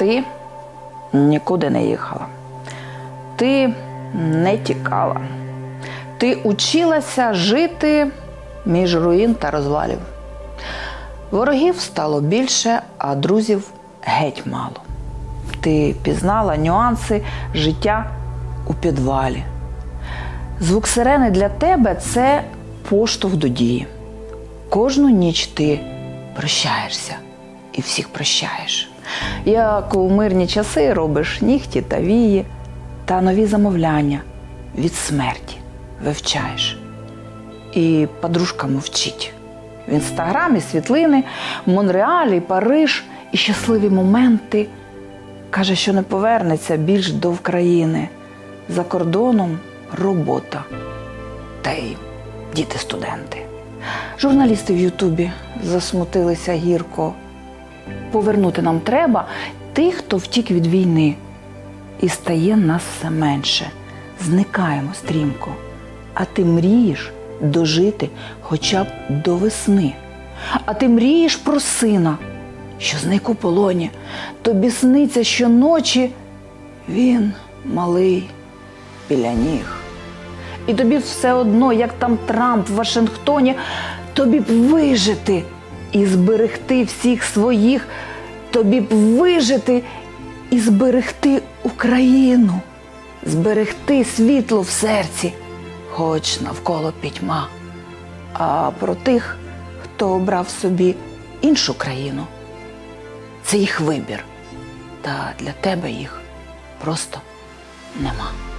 Ти нікуди не їхала. Ти не тікала. Ти училася жити між руїн та розвалів. Ворогів стало більше, а друзів геть мало. Ти пізнала нюанси життя у підвалі. Звук сирени для тебе це поштовх до дії. Кожну ніч ти прощаєшся і всіх прощаєш. Як у мирні часи робиш нігті та вії, та нові замовляння від смерті вивчаєш. І подружка мовчить. В інстаграмі світлини, Монреалі, Париж і щасливі моменти. Каже, що не повернеться більш до України. За кордоном робота та й діти-студенти. Журналісти в Ютубі засмутилися гірко. Повернути нам треба тих, хто втік від війни. І стає нас все менше. Зникаємо стрімко. А ти мрієш дожити хоча б до весни. А ти мрієш про сина, що зник у полоні. Тобі сниться щоночі. Він малий біля ніг. І тобі все одно, як там Трамп в Вашингтоні, тобі б вижити і зберегти всіх своїх, тобі б вижити і зберегти Україну, зберегти світло в серці, хоч навколо пітьма. А про тих, хто обрав собі іншу країну, це їх вибір. Та для тебе їх просто нема.